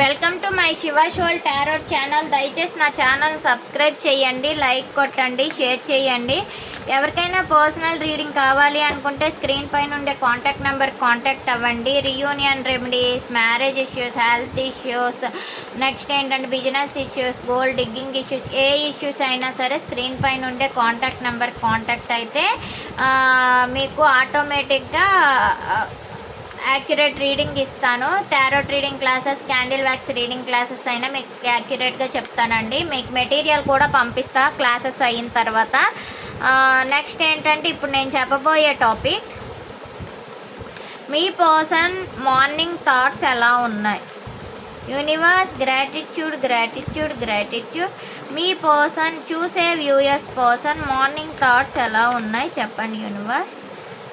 Welcome to my Shiva soul tarot channel. దయచేసి నా channel subscribe చేయండి లైక్ కొట్టండి షేర్ చేయండి. ఎవరికైనా పర్సనల్ రీడింగ్ కావాలి అనుకుంటే స్క్రీన్ పైన ఉండే కాంటాక్ట్ నెంబర్ కాంటాక్ట్ అవ్వండి. Reunion remedies marriage issues health issues next ఏంటంటే business issues gold digging issues ఏ ఇష్యూస్ అయినా సరే స్క్రీన్ పైన ఉండే కాంటాక్ట్ నెంబర్ కాంటాక్ట్ అయితే మీకు ఆటోమేటిక్గా యాక్యురేట్ రీడింగ్ ఇస్తాను. Tarot reading classes candle wax reading classes అయినా మీకు యాక్యురేట్గా చెప్తానండి. మీకు మెటీరియల్ కూడా పంపిస్తా క్లాసెస్ అయిన తర్వాత. నెక్స్ట్ ఏంటంటే ఇప్పుడు నేను చెప్పబోయే టాపిక్ మీ పర్సన్ మార్నింగ్ థాట్స్ ఎలా ఉన్నాయి? యూనివర్స్ గ్రాటిట్యూడ్ గ్రాటిట్యూడ్ గ్రాటిట్యూడ్ మీ పర్సన్ చూసే వ్యూయర్స్ పర్సన్ మార్నింగ్ థాట్స్ ఎలా ఉన్నాయి? చెప్పండి యూనివర్స్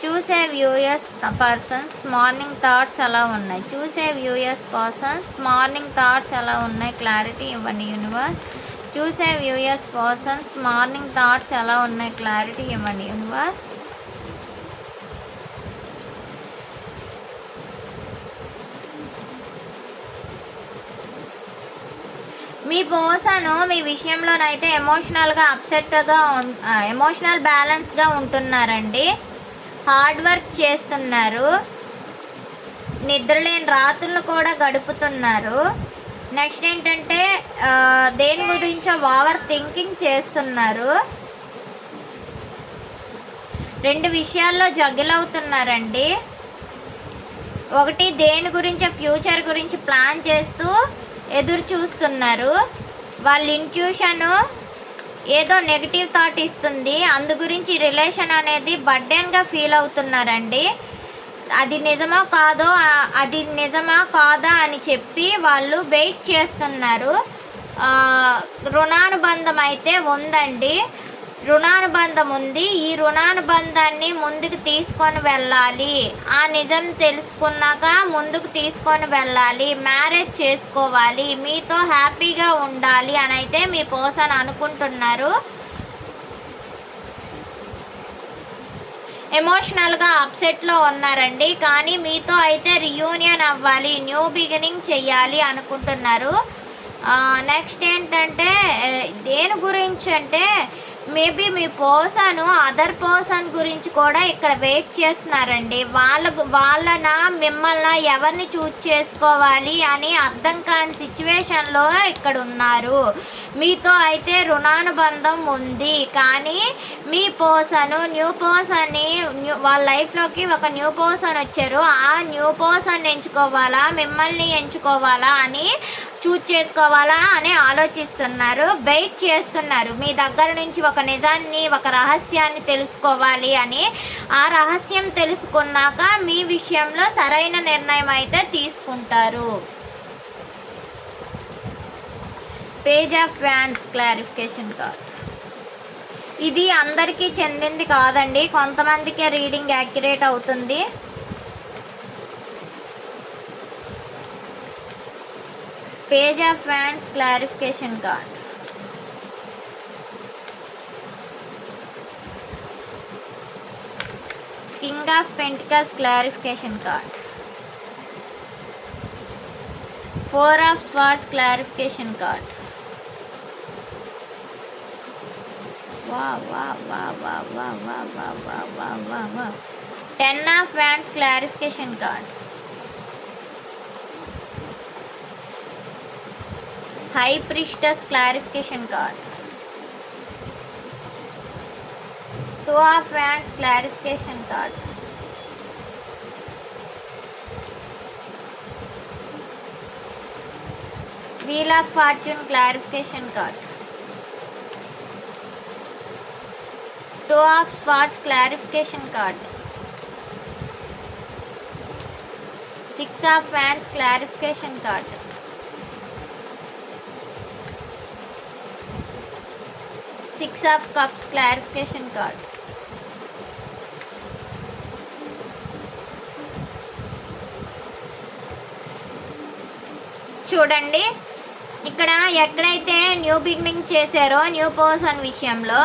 చూసే వ్యూయర్స్ పర్సన్స్ మార్నింగ్ థాట్స్ ఎలా ఉన్నాయి? చూసే వ్యూయర్స్ పర్సన్స్ మార్నింగ్ థాట్స్ ఎలా ఉన్నాయి? క్లారిటీ ఇవ్వండి యూనివర్స్ చూసే వ్యూయర్స్ పర్సన్స్ మార్నింగ్ థాట్స్ ఎలా ఉన్నాయి? క్లారిటీ ఇవ్వండి యూనివర్స్ మీ పర్సన్ మీ విషయంలోనైతే ఎమోషనల్గా అప్సెట్గా ఉం ఎమోషనల్ బ్యాలెన్స్గా ఉంటున్నారండి. హార్డ్ వర్క్ చేస్తున్నారు. నిద్రలేని రాత్రులు కూడా గడుపుతున్నారు. నెక్స్ట్ ఏంటంటే దేని గురించో ఓవర్ థింకింగ్ చేస్తున్నారు. రెండు విషయాల్లో జగ్గులవుతున్నారండి. ఒకటి దేని గురించి ఫ్యూచర్ గురించి ప్లాన్ చేస్తూ ఎదురు చూస్తున్నారు వాళ్ళ ఇంట్యూషను ఏదో నెగిటివ్ థాట్ ఇస్తుంది. అందు గురించి రిలేషన్ అనేది బర్డెన్గా ఫీల్ అవుతున్నారండి. అది నిజమో కాదో అది నిజమా కాదా అని చెప్పి వాళ్ళు వెయిట్ చేస్తున్నారు. రుణానుబంధం అయితే ఉందండి. రుణానుబంధం ఉంది ఈ రుణానుబంధాన్ని ముందుకు తీసుకొని వెళ్ళాలి. ఆ నిజం తెలుసుకున్నాక ముందుకు తీసుకొని వెళ్ళాలి. మ్యారేజ్ చేసుకోవాలి. మీతో హ్యాపీగా ఉండాలి అని అయితే మీ పర్సన్ అనుకుంటున్నారు. ఎమోషనల్గా అప్సెట్లో ఉన్నారండి. కానీ మీతో అయితే రియూనియన్ అవ్వాలి. న్యూ బిగినింగ్ చెయ్యాలి అనుకుంటున్నారు. నెక్స్ట్ ఏంటంటే దేని గురించి అంటే మేబీ మీ పర్సన్ అదర్ పర్సన్ గురించి కూడా ఇక్కడ వెయిట్ చేస్తున్నారండి. వాళ్ళ వాళ్ళన మిమ్మల్ని ఎవరిని చూజ్ చేసుకోవాలి అని అర్థం కాని సిచ్యువేషన్లో ఇక్కడ ఉన్నారు. మీతో అయితే రుణానుబంధం ఉంది. కానీ మీ పర్సన్ న్యూ పర్సన్ని వాళ్ళ లైఫ్లోకి ఒక న్యూ పర్సన్ వచ్చారు. ఆ న్యూ పర్సన్ ఎంచుకోవాలా మిమ్మల్ని ఎంచుకోవాలా అని చూజ్ చేసుకోవాలా అని ఆలోచిస్తున్నారు వెయిట్ చేస్తున్నారు. మీ దగ్గర నుంచి ఒక నిజాన్ని ఒక రహస్యాన్ని తెలుసుకోవాలి అని. ఆ రహస్యం తెలుసుకున్నాక మీ విషయంలో సరైన నిర్ణయం అయితే తీసుకుంటారు. పేజ్ ఆఫ్ ఫ్యాన్స్ క్లారిఫికేషన్ కార్డ్. ఇది అందరికీ చెందింది కాదండి. కొంతమందికే రీడింగ్ యాక్యురేట్ అవుతుంది. Page of fans clarification card king of pentacles clarification card four of swords clarification card వా వా వా వా వా వా వా వా వా వా వా ten of wands clarification high priestess clarification card two of wands clarification card wheel of fortune clarification card two of swords clarification card six of wands clarification card six of cups clarification card చూడండి ఇక్కడ ఎక్కడైతే new beginning చేశారో new person విషయంలో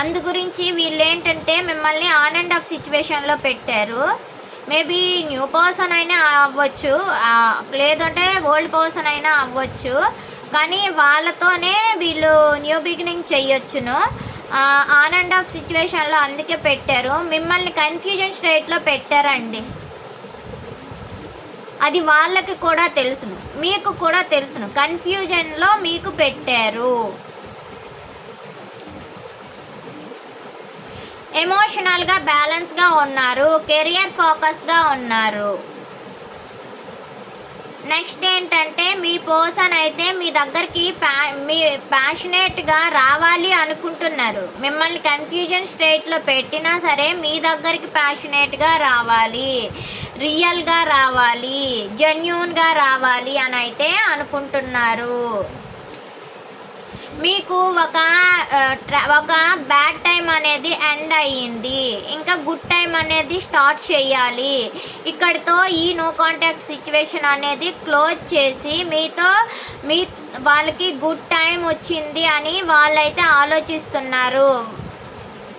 అందు గురించి వీళ్ళు ఏంటంటే మిమ్మల్ని ఆన్ అండ్ ఆఫ్ సిచ్యువేషన్లో పెట్టారు. మేబీ న్యూ పర్సన్ అయినా అవ్వచ్చు లేదంటే ఓల్డ్ పర్సన్ అయినా అవ్వచ్చు. కానీ వాళ్ళతోనే వీళ్ళు న్యూ బిగినింగ్ చేయొచ్చును ఆన్ అండ్ ఆఫ్ సిచ్యువేషన్లో అందుకే పెట్టారు. మిమ్మల్ని కన్ఫ్యూజన్ స్టేట్లో పెట్టారండి. అది వాళ్ళకి కూడా తెలుసును. మీకు కూడా తెలుసును. కన్ఫ్యూజన్లో మీకు పెట్టారు. ఎమోషనల్గా బ్యాలెన్స్గా ఉన్నారు. కెరియర్ ఫోకస్గా ఉన్నారు. నెక్స్ట్ ఏంటంటే మీ పర్సన్ అయితే మీ దగ్గరికి ప్యా మీ ప్యాషనేట్గా రావాలి అనుకుంటున్నారు. మిమ్మల్ని కన్ఫ్యూజన్ స్టేట్లో పెట్టినా సరే మీ దగ్గరికి ప్యాషనేట్గా రావాలి. రియల్గా రావాలి. జెన్యున్గా రావాలి అని అయితే అనుకుంటున్నారు. మీకు ఒక ఒక బ్యాడ్ టైం అనేది ఎండ్ అయ్యింది. ఇంకా గుడ్ టైం అనేది స్టార్ట్ చేయాలి. ఇక్కడితో ఈ నో కాంటాక్ట్ సిచ్యువేషన్ అనేది క్లోజ్ చేసి మీతో మీ వాళ్ళకి గుడ్ టైం వచ్చింది అని వాళ్ళైతే ఆలోచిస్తున్నారు.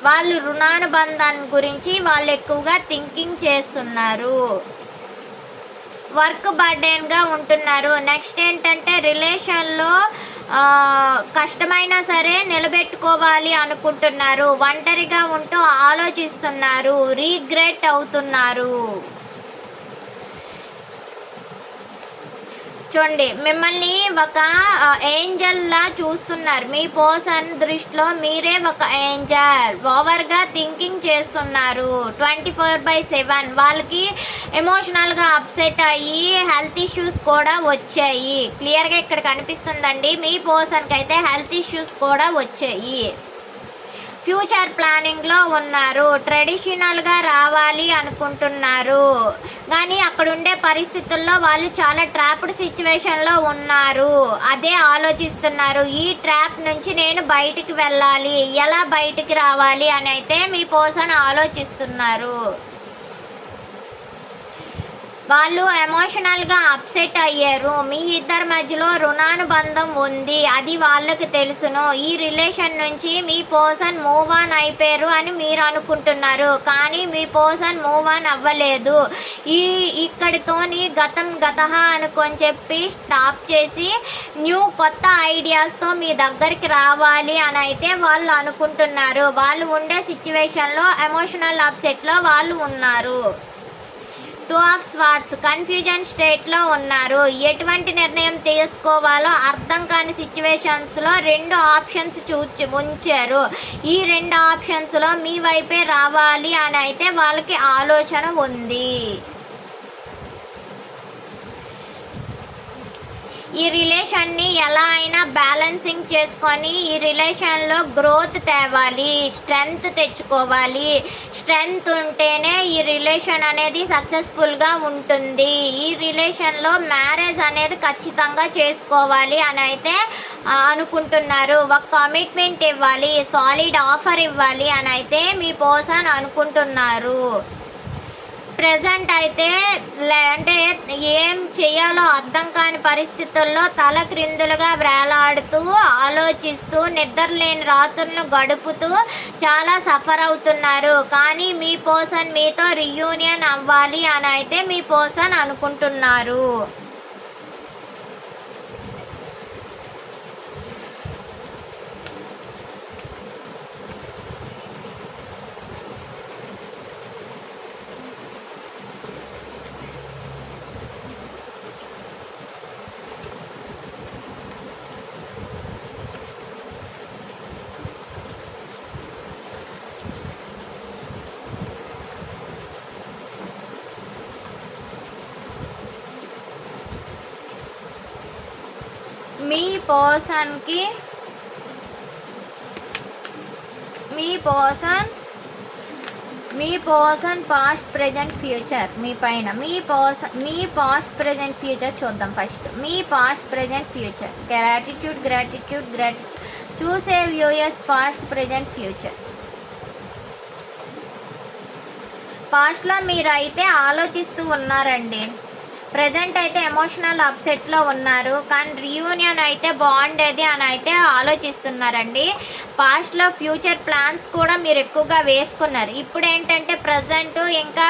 వాళ్ళు రుణానుబంధాన్ని గురించి వాళ్ళు ఎక్కువగా థింకింగ్ చేస్తున్నారు. వర్క్ బర్డెన్గా ఉంటున్నారు. నెక్స్ట్ ఏంటంటే రిలేషన్లో కష్టమైనా సరే నిలబెట్టుకోవాలి అనుకుంటున్నారు. ఒంటరిగా ఉంటూ ఆలోచిస్తున్నారు. రీగ్రెట్ అవుతున్నారు. చూడండి మిమ్మల్ని ఒక ఏంజల్ లా చూస్తున్నారు. మీ పర్సన్ దృష్టిలో మీరే ఒక ఏంజల్. ఓవర్గా థింకింగ్ చేస్తున్నారు. Twenty four by seven. వాళ్ళకి ఎమోషనల్గా అప్సెట్ అయ్యి హెల్త్ ఇష్యూస్ కూడా వచ్చాయి. క్లియర్గా ఇక్కడ కనిపిస్తుందండి. మీ పర్సన్కి అయితే హెల్త్ ఇష్యూస్ కూడా వచ్చాయి. ఫ్యూచర్ ప్లానింగ్లో ఉన్నారు. ట్రెడిషనల్గా రావాలి అనుకుంటున్నారు. కానీ అక్కడ ఉండే పరిస్థితుల్లో వాళ్ళు చాలా ట్రాప్డ్ సిచ్యువేషన్లో ఉన్నారు. అదే ఆలోచిస్తున్నారు. ఈ ట్రాప్ నుంచి నేను బయటికి వెళ్ళాలి. ఎలా బయటికి రావాలి అని అయితే మీ పర్సన్ ఆలోచిస్తున్నారు. వాళ్ళు ఎమోషనల్గా అప్సెట్ అయ్యారు. మీ ఇద్దరి మధ్యలో రుణానుబంధం ఉంది. అది వాళ్ళకి తెలుసును. ఈ రిలేషన్ నుంచి మీ పర్సన్ మూవ్ ఆన్ అయిపోయారు అని మీరు అనుకుంటున్నారు. కానీ మీ పర్సన్ మూవ్ ఆన్ అవ్వలేదు. ఈ ఇక్కడితోని గతం గత అనుకొని చెప్పి స్టాప్ చేసి న్యూ కొత్త ఐడియాస్తో మీ దగ్గరికి రావాలి అని అయితే వాళ్ళు అనుకుంటున్నారు. వాళ్ళు ఉండే సిచ్యువేషన్లో ఎమోషనల్ అప్సెట్లో వాళ్ళు ఉన్నారు. టూ ఆఫ్ స్వార్ట్స్ కన్ఫ్యూజన్ స్టేట్లో ఉన్నారు. ఎటువంటి నిర్ణయం తీసుకోవాలో అర్థం కాని సిచ్యువేషన్స్లో రెండు ఆప్షన్స్ చూచి ఉంచారు. ఈ రెండు ఆప్షన్స్లో మీ వైపే రావాలి అని అయితే వాళ్ళకి ఆలోచన ఉంది. ఈ రిలేషన్ని ఎలా అయినా బ్యాలెన్సింగ్ చేసుకొని ఈ రిలేషన్లో గ్రోత్ తేవాలి స్ట్రెంగ్త్ తెచ్చుకోవాలి. స్ట్రెంగ్త్ ఉంటేనే ఈ రిలేషన్ అనేది సక్సెస్ఫుల్గా ఉంటుంది. ఈ రిలేషన్లో మ్యారేజ్ అనేది ఖచ్చితంగా చేసుకోవాలి అని అయితే అనుకుంటున్నారు. ఒక కమిట్మెంట్ ఇవ్వాలి సాలిడ్ ఆఫర్ ఇవ్వాలి అని అయితే మీ పర్సన్ అనుకుంటున్నారు. ప్రజెంట్ అయితే లే- అంటే ఏం చేయాలో అర్థం కాని పరిస్థితుల్లో తల క్రిందులుగా వేలాడుతూ ఆలోచిస్తూ నిద్రలేని రాత్రులను గడుపుతూ చాలా సఫర్ అవుతున్నారు. కానీ మీ పర్సన్ మీతో రియూనియన్ అవ్వాలి అని అయితే మీ పర్సన్ అనుకుంటున్నారు. మీ పర్సన్కి మీ పర్సన్ మీ పర్సన్ పాస్ట్ ప్రజెంట్ ఫ్యూచర్ మీ పైన. మీ పర్సన్ మీ పాస్ట్ ప్రజెంట్ ఫ్యూచర్ చూద్దాం ఫస్ట్ మీ past present future gratitude gratitude gratitude చూసే వ్యూయర్స్ పాస్ట్ ప్రజెంట్ ఫ్యూచర్ పాస్ట్లో మీరు అయితే ఆలోచిస్తూ ఉన్నారండి. ప్రజెంట్ అయితే ఎమోషనల్ అప్సెట్లో ఉన్నారు. కానీ రీయూనియన్ అయితే బాగుండేది అని అయితే ఆలోచిస్తున్నారండి. పాస్ట్లో ఫ్యూచర్ ప్లాన్స్ కూడా మీరు ఎక్కువగా వేసుకున్నారు. ఇప్పుడు ఏంటంటే ప్రజెంట్ ఇంకా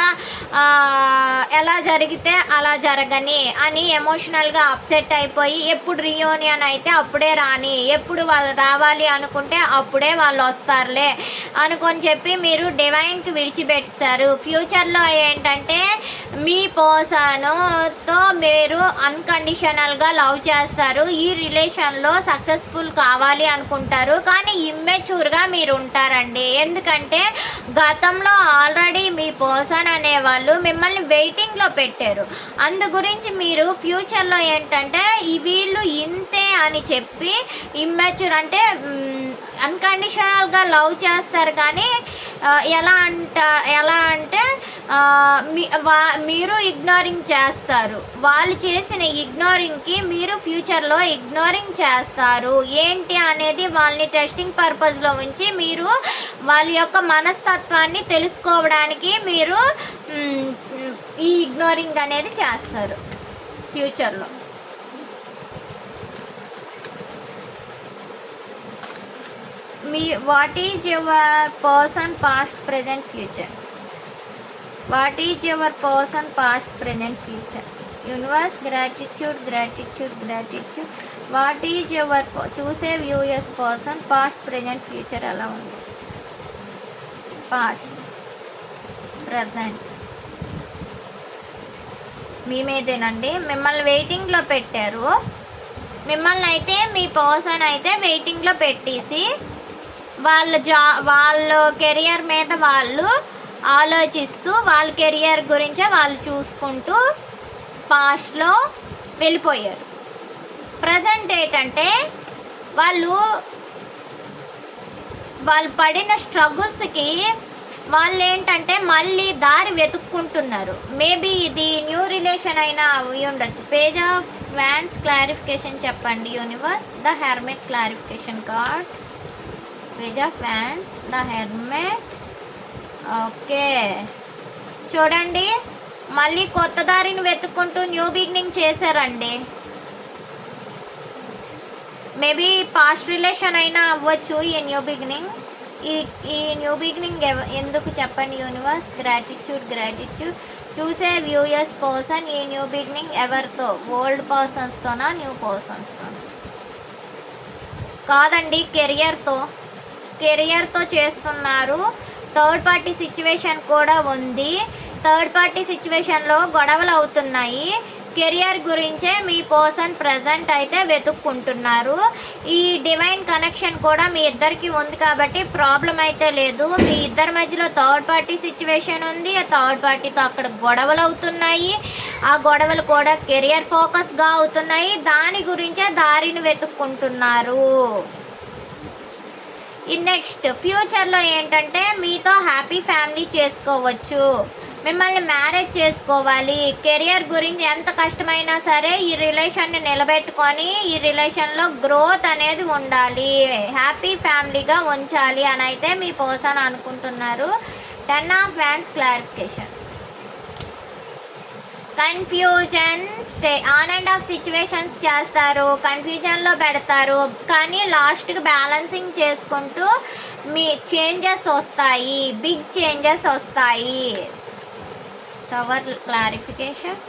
ఎలా జరిగితే అలా జరగని అని ఎమోషనల్గా అప్సెట్ అయిపోయి ఎప్పుడు రీయూనియన్ అయితే అప్పుడే రాని ఎప్పుడు వాళ్ళు రావాలి అనుకుంటే అప్పుడే వాళ్ళు వస్తారులే అనుకొని చెప్పి మీరు డివైన్కి విడిచిపెట్టారు. ఫ్యూచర్లో ఏంటంటే మీ పోసాను తో మీరు అన్కండిషనల్గా లవ్ చేస్తారు. ఈ రిలేషన్లో సక్సెస్ఫుల్ కావాలి అనుకుంటారు. కానీ ఇమ్మెచ్యూర్గా మీరు ఉంటారండి. ఎందుకంటే గతంలో ఆల్రెడీ మీ పర్సన్ అనేవాళ్ళు మిమ్మల్ని వెయిటింగ్లో పెట్టారు. అందు గురించి మీరు ఫ్యూచర్లో ఏంటంటే ఈ వీళ్ళు ఇంతే అని చెప్పి ఇమ్మెచ్యూర్ అంటే అన్కండిషనల్గా లవ్ చేస్తారు కానీ ఎలా అంట ఎలా అంటే మీ వా మీరు ఇగ్నోరింగ్ చేస్తారు. వాళ్ళు చేసిన ఇగ్నోరింగ్కి మీరు ఫ్యూచర్లో ఇగ్నోరింగ్ చేస్తారు. ఏంటి అనేది వాళ్ళని టెస్టింగ్ పర్పస్లో ఉంచి మీరు వాళ్ళ యొక్క మనస్తత్వాన్ని తెలుసుకోవడానికి మీరు ఈ ఇగ్నోరింగ్ అనేది చేస్తారు. ఫ్యూచర్లో మీ what is your person past present future what is your person past present future universe gratitude gratitude gratitude what is your చూసే viewers person past present future ఎలా ఉంది? పాస్ట్ ప్రజెంట్ మీ మీదేనండి. మిమ్మల్ని వెయిటింగ్లో పెట్టారు. మిమ్మల్ని అయితే మీ పర్సన్ అయితే వెయిటింగ్లో పెట్టేసి వాళ్ళ జా వాళ్ళ కెరియర్ మీద వాళ్ళు ఆలోచిస్తూ వాళ్ళ కెరియర్ గురించే వాళ్ళు చూసుకుంటూ పాస్ట్లో వెళ్ళిపోయారు. ప్రజెంట్ ఏంటంటే వాళ్ళు వాళ్ళు పడిన స్ట్రగుల్స్కి వాళ్ళు ఏంటంటే మళ్ళీ దారి వెతుక్కుంటున్నారు. మేబీ ఇది న్యూ రిలేషన్ అయినా అవి ఉండొచ్చు. పేజ్ ఆఫ్ వ్యాన్స్ క్లారిఫికేషన్ చెప్పండి universe. The hermit clarification cards page of fans the hermit okay చూడండి మళ్ళీ కొత్త దారిని వెతుక్కుంటూ న్యూ బిగినింగ్ చేశారండి. మేబీ పాస్ట్ రిలేషన్ అయినా అవ్వచ్చు ఈ న్యూ బిగినింగ్ ఈ ఈ న్యూ బిగినింగ్ ఎవ ఎందుకు చెప్పండి యూనివర్స్ గ్రాటిట్యూడ్ గ్రాటిట్యూడ్ చూసే వ్యూయర్స్ పర్సన్ ఈ న్యూ బిగినింగ్ ఎవరితో? ఓల్డ్ పర్సన్స్తోనా న్యూ పర్సన్స్తోనా కాదండి కెరియర్తో కెరియర్తో చేస్తున్నారు. థర్డ్ పార్టీ సిచ్యువేషన్ కూడా ఉంది. థర్డ్ పార్టీ సిచ్యువేషన్లో గొడవలు అవుతున్నాయి. కెరియర్ గురించే మీ పర్సన్ ప్రజెంట్ అయితే వెతుక్కుంటున్నారు. ఈ డివైన్ కనెక్షన్ కూడా మీ ఇద్దరికి ఉంది కాబట్టి ప్రాబ్లం అయితే లేదు. మీ ఇద్దరి మధ్యలో థర్డ్ పార్టీ సిచ్యువేషన్ ఉంది. ఆ థర్డ్ పార్టీతో అక్కడ గొడవలు అవుతున్నాయి. ఆ గొడవలు కూడా కెరియర్ ఫోకస్గా అవుతున్నాయి. దాని గురించే దారిని వెతుక్కుంటున్నారు. ఈ నెక్స్ట్ ఫ్యూచర్లో ఏంటంటే మీతో హ్యాపీ ఫ్యామిలీ చేసుకోవచ్చు. మిమ్మల్ని మ్యారేజ్ చేసుకోవాలి. కెరియర్ గురించి ఎంత కష్టమైనా సరే ఈ రిలేషన్ని నిలబెట్టుకొని ఈ రిలేషన్లో గ్రోత్ అనేది ఉండాలి. హ్యాపీ ఫ్యామిలీగా ఉంచాలి అని అయితే మీ పర్సన్ అనుకుంటున్నారు. Ten of fans clarification. Confusion stay on and off situations చేస్తారు కన్ఫ్యూజన్లో పెడతారు కానీ లాస్ట్కి బ్యాలెన్సింగ్ చేసుకుంటూ మీ చేంజెస్ వస్తాయి బిగ్ చేంజెస్ వస్తాయి. టవర్ క్లారిఫికేషన్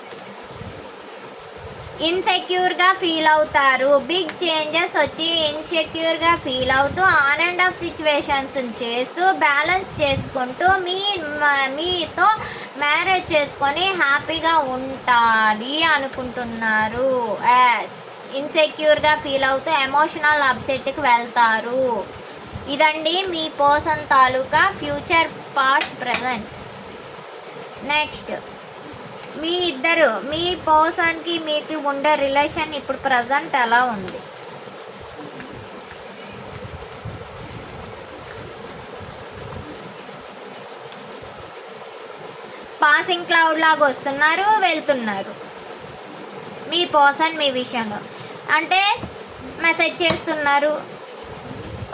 ఇన్సెక్యూర్గా ఫీల్ అవుతారు. బిగ్ చేంజెస్ వచ్చి ఇన్సెక్యూర్గా ఫీల్ అవుతూ ఆన్ అండ్ ఆఫ్ సిచ్యువేషన్స్ చేస్తూ బ్యాలెన్స్ చేసుకుంటూ మీ మ- మీతో మ్యారేజ్ చేసుకొని హ్యాపీగా ఉండాలి అనుకుంటున్నారు. యాస్ ఇన్సెక్యూర్గా ఫీల్ అవుతూ ఎమోషనల్ అప్సెట్కి వెళ్తారు. ఇదండి మీ పర్సన్ తాలూకా ఫ్యూచర్ పాస్ట్ ప్రజెంట్ నెక్స్ట్ మీ ఇద్దరు మీ పర్సన్కి మీకు ఉండే రిలేషన్ ఇప్పుడు ప్రజెంట్ ఎలా ఉంది? పాసింగ్ క్లౌడ్ లాగా వస్తున్నారు వెళ్తున్నారు. మీ పర్సన్ మీ విషయంలో. అంటే మెసేజ్ చేస్తున్నారు.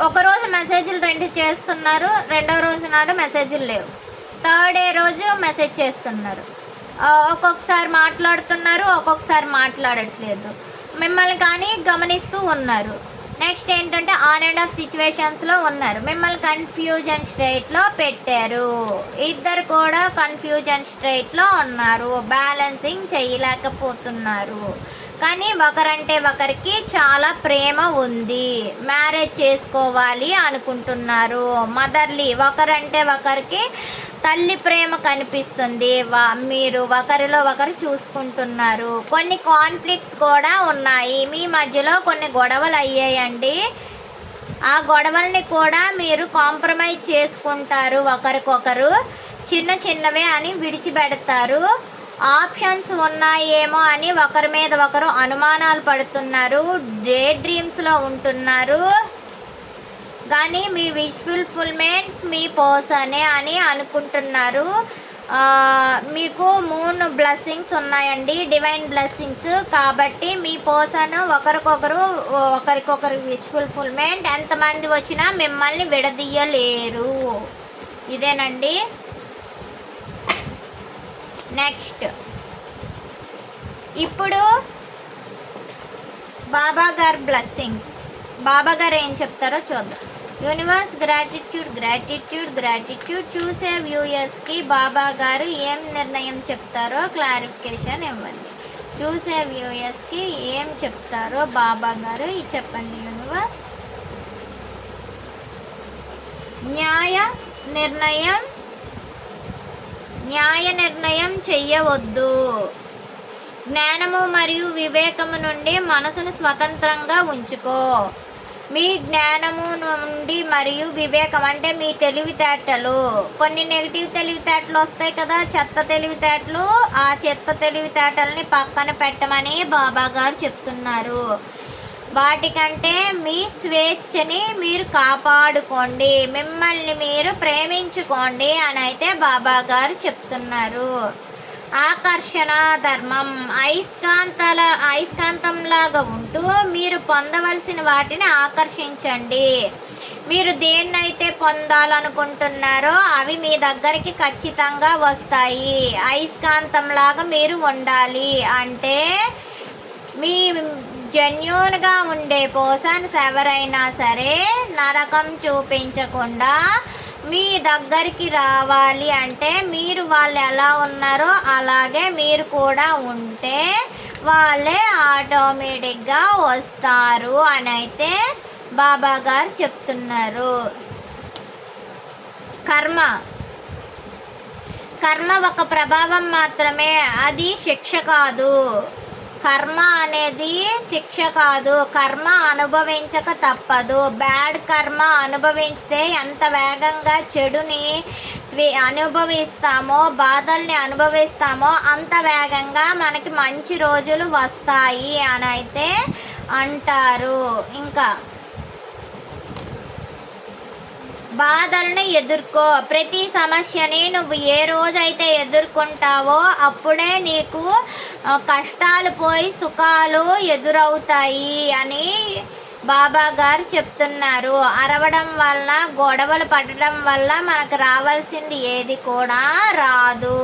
ఒకరోజు మెసేజ్లు రెండు చేస్తున్నారు రెండో రోజు నాడు మెసేజ్లు లేవు. థర్డ్ డే రోజు మెసేజ్ చేస్తున్నారు. ఒక్కొక్కసారి మాట్లాడుతున్నారు ఒక్కొక్కసారి మాట్లాడట్లేదు. మిమ్మల్ని కానీ గమనిస్తూ ఉన్నారు. నెక్స్ట్ ఏంటంటే ఆన్ అండ్ ఆఫ్ సిచ్యువేషన్స్లో ఉన్నారు. మిమ్మల్ని కన్ఫ్యూజన్ స్టేట్లో పెట్టారు. ఇద్దరు కూడా కన్ఫ్యూజన్ స్టేట్లో ఉన్నారు. బ్యాలెన్సింగ్ చేయలేకపోతున్నారు. కానీ ఒకరంటే ఒకరికి చాలా ప్రేమ ఉంది. మ్యారేజ్ చేసుకోవాలి అనుకుంటున్నారు. మదర్లీ ఒకరంటే ఒకరికి తల్లి ప్రేమ కనిపిస్తుంది. వా- మీరు ఒకరిలో ఒకరు చూసుకుంటున్నారు. కొన్ని కాన్ఫ్లిక్ట్స్ కూడా ఉన్నాయి. మీ మధ్యలో కొన్ని గొడవలు అయ్యాయండి. ఆ గొడవల్ని కూడా మీరు కాంప్రమైజ్ చేసుకుంటారు. ఒకరికొకరు చిన్న చిన్నవే అని విడిచిపెడతారు. ఆప్షన్స్ ఉన్నాయేమో అని ఒకరి మీద ఒకరు అనుమానాలు పడుతున్నారు. డే డ్రీమ్స్లో ఉంటున్నారు. కానీ మీ విష్ ఫుల్ఫిల్మెంట్ మీ పోసనే అని అనుకుంటున్నారు. మీకు మూన్ బ్లెస్సింగ్స్ ఉన్నాయండి డివైన్ బ్లెస్సింగ్స్. కాబట్టి మీ పర్సన్ ఒకరికొకరు ఒకరికొకరు విష్ ఫుల్ఫిల్మెంట్ ఎంతమంది వచ్చినా మిమ్మల్ని విడదీయలేరు. ఇదేనండి. నెక్స్ట్. ఇప్పుడు బాబా గారు బ్లెస్సింగ్స్. బాబా గారు ఏం చెప్తారో చూద్దాం. Universe gratitude gratitude gratitude. చూసే వ్యూయర్స్కి బాబా గారు ఏం నిర్ణయం చెప్తారో క్లారిఫికేషన్ ఇవ్వండి. చూసే వ్యూయర్స్కి ఏం చెప్తారో బాబా గారు చెప్పండి యూనివర్స్. న్యాయ నిర్ణయం న్యాయ నిర్ణయం చెయ్యవద్దు. జ్ఞానము మరియు వివేకము నుండి మనసును స్వతంత్రంగా ఉంచుకో. మీ జ్ఞానము నుండి మరియు వివేకం అంటే మీ తెలివితేటలు. కొన్ని నెగిటివ్ తెలివితేటలు వస్తాయి కదా చెత్త తెలివితేటలు. ఆ చెత్త తెలివితేటల్ని పక్కన పెట్టమని బాబా గారు చెప్తున్నారు. వాటికంటే మీ స్వేచ్ఛని మీరు కాపాడుకోండి. మిమ్మల్ని మీరు ప్రేమించుకోండి అని అయితే బాబా గారు చెప్తున్నారు. ఆకర్షణ ధర్మం. అయస్కాంతాల అయస్కాంతంలాగా ఉంటూ మీరు పొందవలసిన వాటిని ఆకర్షించండి. మీరు దేన్నైతే పొందాలనుకుంటున్నారో అవి మీ దగ్గరికి ఖచ్చితంగా వస్తాయి. అయస్కాంతంలాగా మీరు ఉండాలి. అంటే మీ జెన్యున్గా ఉండే పర్సన్స్ ఎవరైనా సరే నరకం చూపించకుండా మీ దగ్గరికి రావాలి అంటే మీరు వాళ్ళు ఎలా ఉన్నారో అలాగే మీరు కూడా ఉంటే వాళ్ళే ఆటోమేటిక్గా వస్తారు అని అయితే బాబా గారు చెప్తున్నారు. కర్మ. కర్మ ఒక ప్రభావం మాత్రమే అది శిక్ష కాదు. కర్మ అనేది శిక్ష కాదు. కర్మ అనుభవించక తప్పదు. బ్యాడ్ కర్మ అనుభవిస్తే ఎంత వేగంగా చెడుని స్వీ అనుభవిస్తామో బాధల్ని అనుభవిస్తామో అంత వేగంగా మనకి మంచి రోజులు వస్తాయి అని అయితే అంటారు. ఇంకా బాధల్ని ఎదుర్కో. ప్రతి సమస్యని నువ్వు ఏ రోజైతే ఎదుర్కొంటావో అప్పుడే నీకు కష్టాలు పోయి సుఖాలు ఎదురవుతాయి అని బాబా గారు చెప్తున్నారు. అరవడం వల్ల గొడవలు పడడం వల్ల మనకు రావాల్సింది ఏది కూడా రాదు.